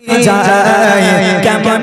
যায় কেমন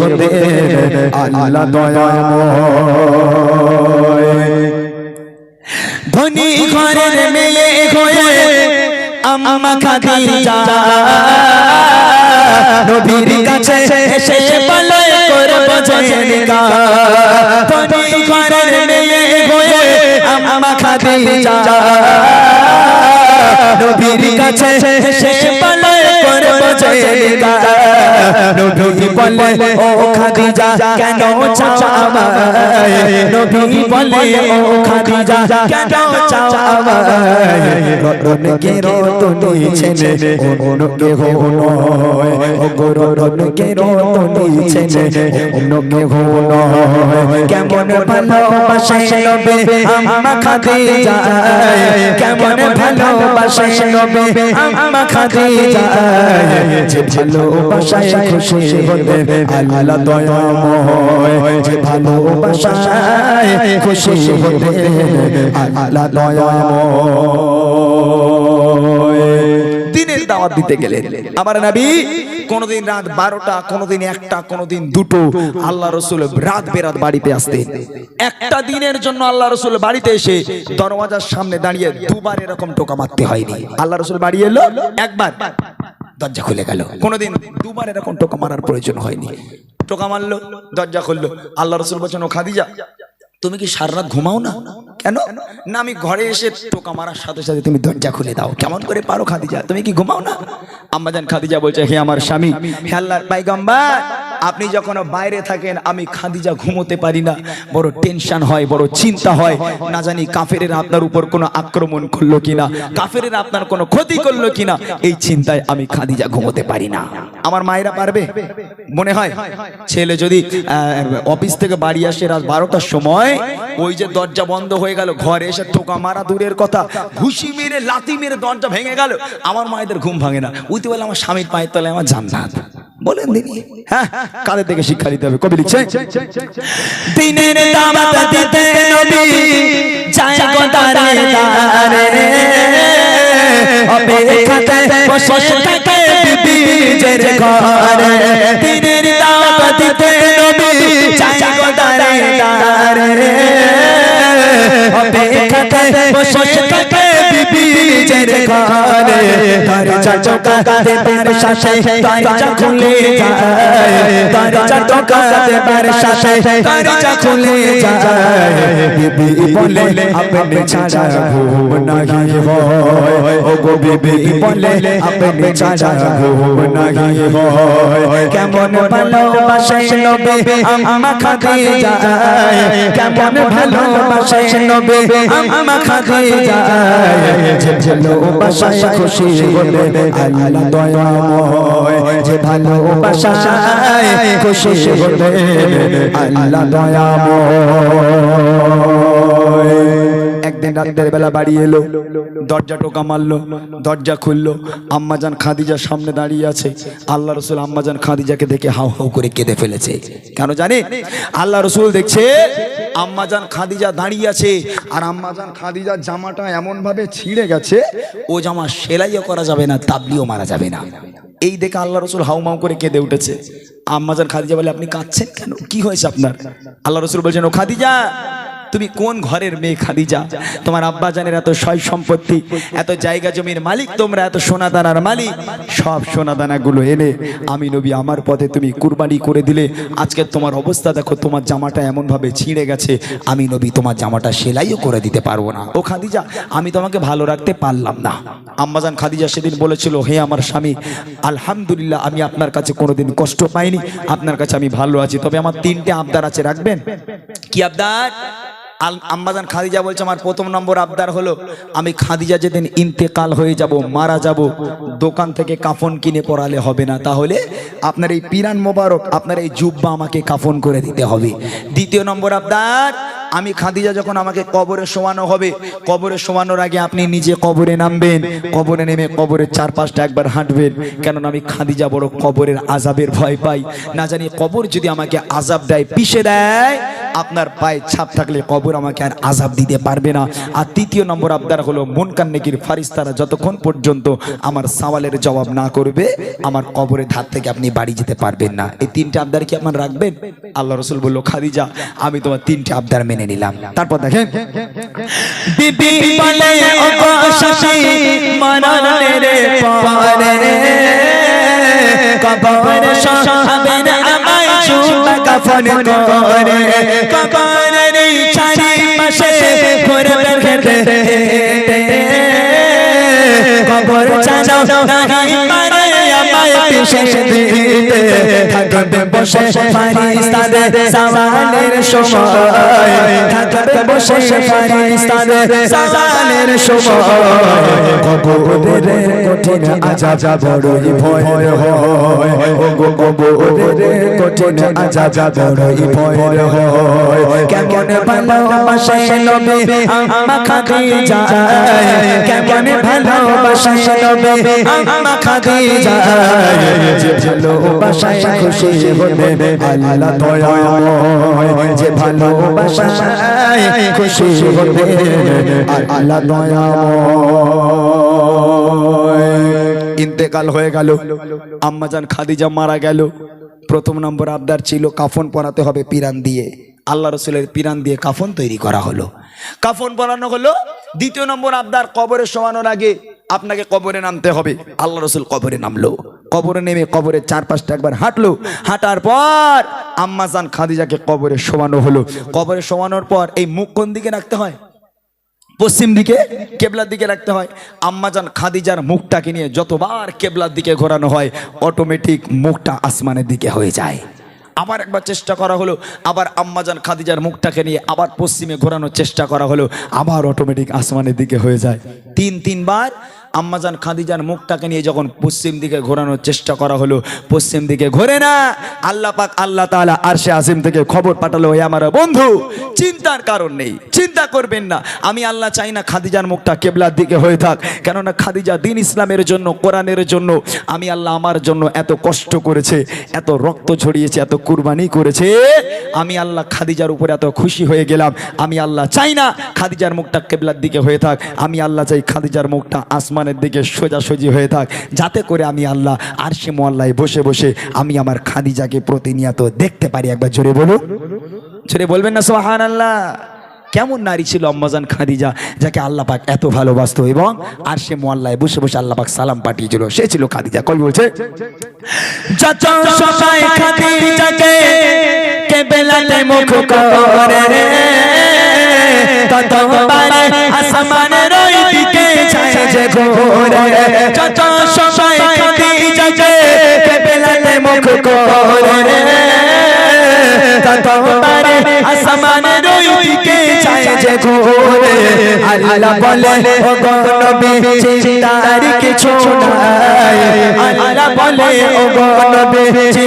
হতে আল্লাহ দয়াময়। ধনী ঘরের মেয়ে হয়ে আম্মা খাদিজা। নবীর কাছে এসে পালয় করব জয়নিকা ধনী ঘরের মেয়ে হয়ে আম্মা খাদিজা। নবীর কাছে এসে জয়নিকা নবী বলে ও খাদিজা কেন চাও নবী বলে ও খাদিজা কেন চাও রতন কে রতন ছেলে অন্য কে নয় ও গো রতন কে রতন ছেলে অন্য কে নয় কেমন ভালোবাসে নবে আম্মা খাদিজা কেমন ভালোবাসে নবে আম্মা খাদিজা যে ভালোবাসায় খুশি হতে আল্লাহ দয়াময়। যে ভালোবাসায় খুশি হতে আল্লাহ দয়াময়। দিনের দাওয়াত দিতে গেলেন আমার নবী কোনদিন রাত বারোটা, কোনদিন একটা, কোনদিন দুটো আল্লাহ রসুল রাত বেরাত বাড়িতে আসতেন একটা দিনের জন্য আল্লাহ রসুল বাড়িতে এসে দরওয়াজার সামনে দাঁড়িয়ে দুবার এরকম টোকা মারতে হয়নি। আল্লাহ রসুল বাড়ি এলো একবার। দরজা খুলে গেল। কোনোদিন দুবার এরকম টোকা মারার প্রয়োজন হয়নি। টোকা মারলো, দরজা খুললো। আল্লাহ রসুল বলছেন, ও খাদিজা, তুমি কি সারা ঘুমাও না? কেন? না, আমি ঘরে এসে টোকা মারার সাথে সাথে তুমি দরজা খুলে দাও। কেমন করে পারো খাদিজা? তুমি কি ঘুমাও না? আম্মাজান খাদিজা বলছে, হে আমার স্বামী, হে আল্লাহর পাইগম্বার আপনি যখন বাইরে থাকেন, আমি খাদিজা ঘুমোতে পারি না। বড় টেনশন হয়, বড় চিন্তা হয়। না জানি কাফেরের আপনার উপর কোনো আক্রমণ করল কিনা, কাফেরের আপনার কোনো ক্ষতি করল কিনা। এই চিন্তায় আমি খাদিজা ঘুমোতে পারি না। আমার মায়েরা পারবে? মনে হয়? ছেলে যদি অফিস থেকে বাড়ি আসে রাত বারোটার সময়, ওই যে দরজা বন্ধ হয়ে গেল, ঘরে এসে টোকা মারা দূরের কথা, ঘুষি মেরে লাতি মেরে দরজা ভেঙে গেল। আমার মায়েদের ঘুম ভাঙে না। উইতে বলে আমার স্বামীর পায়ের তলায় আমার জান্নাত। বলেন দিদি হ্যাঁ কাদের থেকে শিক্ষা দিতে হবে? কবি লিখছে দিনের দামাত দিতে নবী যায় গো দারে দারে অপেক্ষাতে বসে থাকে বিবিজের ঘরে। দিনের দামাত দিতে নবী যায় গো দারে দারে অপেক্ষাতে বসে থাকে বিবিজের ঘরে দরজা টোকাতে তার শাসে তার খুলে যায় দরজা টোকাতে তার শাসে দরজা খুলে যায়। বিবি বলে আপনি ছাড়া ঘুম নাহি হয়। ও গো বিবি বলে আপনি ছাড়া ঘুম নাহি হয়। কেমন ভালোবাসে নবে? আমা খাদি কেমন ভালোবাসে নবে? আমা খাদি ভালোবাসায় খুশি হতে আল্লাহ দয়াময়। যে ভালোবাসায় খুশি হতে আল্লাহ দয়াময়। একদিন রাতের বেলা বাড়ি এলো, দরজা টোকা মারলো, দরজা খুললো, আম্মাজান খাদিজা সামনে দাঁড়িয়ে আছে। আল্লাহ রসুল আম্মাজান খাদিজাকে দেখে হাউ হাউ করে কেঁদে ফেলেছে। কেন জানে? আল্লাহ রসুল দেখছে, আম্মাজান খাদিজা দাঁড়িয়ে আছে, আর আম্মাজান খাদিজার জামাটা এমন ভাবে ছিঁড়ে গেছে, ও জামা সেলাইও করা যাবে না, তাবলিও মারা যাবে না। এই দেখে আল্লাহ রসুল হাউমাউ করে কেঁদে উঠেছে। আম্মাজান খাদিজা বলে আপনি কাঁদছেন কেন? কি হয়েছে আপনার? আল্লাহ রসুল বলছেন ও খাদিজা তুমি কোন ঘরের মেয়ে খাদিজা? তোমার আব্বা জানের এত সয় সম্পত্তি, এত জায়গা জমির মালিক তোমরা, এত সোনা দানার মালিক। সব সোনা দানাগুলো এনে আমি নবী, আমার পথে তুমি কুরবানি করে দিলে। আজকে তোমার অবস্থা দেখো, তোমার জামাটা এমন ভাবে ছিঁড়ে গেছে। আমি নবী, তোমার জামাটা সেলাইও করে দিতে পারব না। ও খাদিজা, আমি তোমাকে ভালো রাখতে পারলাম না। আম্মাজান খাদিজা সেদিন বলেছিল, হে আমার স্বামী, আলহামদুলিল্লাহ, আমি আপনার কাছে কোনোদিন কষ্ট পাইনি। আপনার কাছে আমি ভালো আছি। তবে আমার তিনটে আবদার আছে, রাখবেন? কি আবদার? আল আম্মাজান খাদিজা বলছে, আমার প্রথম নম্বর আবদার হলো, আমি খাদিজা যেদিন ইন্তেকাল হয়ে যাব, মারা যাব, দোকান থেকে কাফন কিনে পড়ালে হবে না। তাহলে আপনার এই পিরান মোবারক, আপনার এই জুব্বা আমাকে কাফন করে দিতে হবে। দ্বিতীয় নম্বর আবদার আমি খাদিজা যখন আমাকে কবরে শোয়ানো হবে, কবরে শোয়ানোর আগে আপনি নিজে কবরে নামবেন, কবরে নেমে কবরের চারপাশটা একবার হাঁটবেন। কেননা আমি খাদিজা বড় কবরের আজাবের ভয় পাই। না জানি কবর যদি আমাকে আজাব দেয়, পিষে দেয়, আপনার পায়ে ছাপ থাকলে কবর আমাকে আর আজাব দিতে পারবে না। আর তৃতীয় নম্বর আবদার হলো মন কান্নেকির ফারিস্তারা যতক্ষণ পর্যন্ত আমার সওয়ালের জবাব না করবে, আমার কবরের ধার থেকে আপনি বাড়ি যেতে পারবেন না। এই তিনটে আবদার কি আপনার রাখবেন? আল্লাহ রসুল বলল, খাদিজা, আমি তোমার তিনটে আবদার মেনে নিলাম। তারপর দেখেন বিবি কবর চালাও নাহি পারে আমায় পিছে দিতে। থাকবে বসে ফারিস্তাদের সওয়ালের সময়। থাকবে বসে ফারিস্তাদের সওয়ালের সময়। কবরের কঠিন আজাব বড়ই ভয় হয়। ও গো কবরের কঠিন আজাব বড়ই ভয় হয়। কেমন ভালোবাসে নবী আম্মা খাদিজা। কেমন ভালোবাসে ইন্তেকাল হয়ে গেল। আম্মাজান খাদিজা মারা গেল। প্রথম নম্বর আবদার ছিল কাফন পরাতে হবে পিরান দিয়ে। আল্লাহ রসুলের পিরান দিয়ে কাফন তৈরি করা হলো। কাফন পরানো হলো। দ্বিতীয় নম্বর আবদার কবরে শোয়ানোর আগে আপনাকে কবরে নামতে হবে। আল্লাহ রসুল কবরে নামলো। কবরে নেমে কবরের চারপাশটা একবার হাঁটলো। হাঁটার পর আম্মাজান খাদিজাকে কবরে শোয়ানো হলো। কবরে শোয়ানোর পর এই মুখ কোন দিকে রাখতে হয়? পশ্চিম দিকে, কেবলার দিকে রাখতে হয়। আম্মাজান খাদিজার মুখটাকে নিয়ে যতবার কেবলার দিকে ঘোরানো হয় অটোমেটিক মুখটা আসমানের দিকে হয়ে যায়। আবার একবার চেষ্টা করা হলো। আবার আম্মাজান খাদিজার মুখটাকে নিয়ে আবার পশ্চিমে ঘোরানোর চেষ্টা করা হলো। আবার অটোমেটিক আসমানের দিকে হয়ে যায়। তিন, তিনবার আম্মাজান খাদিজার মুখটাকে নিয়ে যখন পশ্চিম দিকে ঘোরানোর চেষ্টা করা হলো, পশ্চিম দিকে ঘোরে না। আল্লাহ পাক, আল্লাহ তাআলা আরশে আজিম থেকে খবর পাঠালো, হে আমার বন্ধু, চিন্তার কারণ নেই, চিন্তা করবেন না। আমি আল্লাহ চাই না খাদিজার মুখটা কেবলার দিকে হয়ে থাক। কেননা খাদিজা দিন ইসলামের জন্য, কোরআনের জন্য, আমি আল্লাহ আমার জন্য এত কষ্ট করেছে, এত রক্ত ঝরিয়েছে, এত কুরবানি করেছে। আমি আল্লাহ খাদিজার উপরে এত খুশি হয়ে গেলাম। আমি আল্লাহ চাই না খাদিজার মুখটা কেবলার দিকে হয়ে থাক। আমি আল্লাহ চাই খাদিজার মুখটা আসমানের দিকে সোজাসুজি হয়ে থাক। যাতে করে আমি আল্লাহ আর সে মোয়াল্লায় বসে বসে আমি আমার খাদিজাকে প্রতিনিয়ত দেখতে পারি। একবার জোরে বলুন। জোরে বলবেন না সোহান আল্লাহ কেমন নারী ছিল আম্মাজান খাদিজা, যাকে আল্লাহ পাক এত ভালোবাসতো এবং আর সে মোয়াল্লায় বসে বসে আল্লাহ পাক সালাম পাঠিয়েছিল। সে ছিল খাদিজা। কবি বলছে মুখ করে আসমানের যে ঘোরে, যত সময় খাদিজাকে কেবেলাতে মুখ করে রে তত পারে আসমানের ওই দিকে যায় যে ঘোরে। আল্লাহ বলে ও নবী, চিন্তার কিছু নাই। আল্লাহ বলে ও নবী,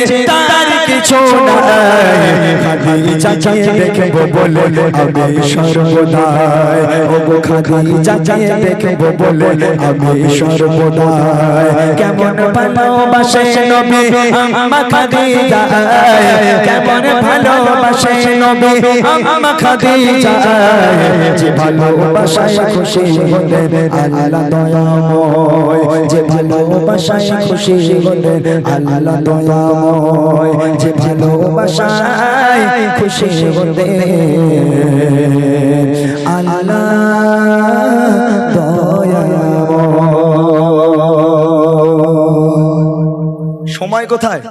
চিন্তার কিছু নাই। খাদিজাকে দেখব বলে আমি সর্বদাই। ও গো খাদিজাকে দেখব বলে আমি সর্বদাই। কেমন ভালোবাসে কেমন ভালোবাসে নবী? যে ভালোবাসায় খুশি হলেন আল্লাহ দয়াময়। যে খুশি হলেন আল্লাহ দয়াময়। যে খুশি হলেন আল্লাহ কোথায়?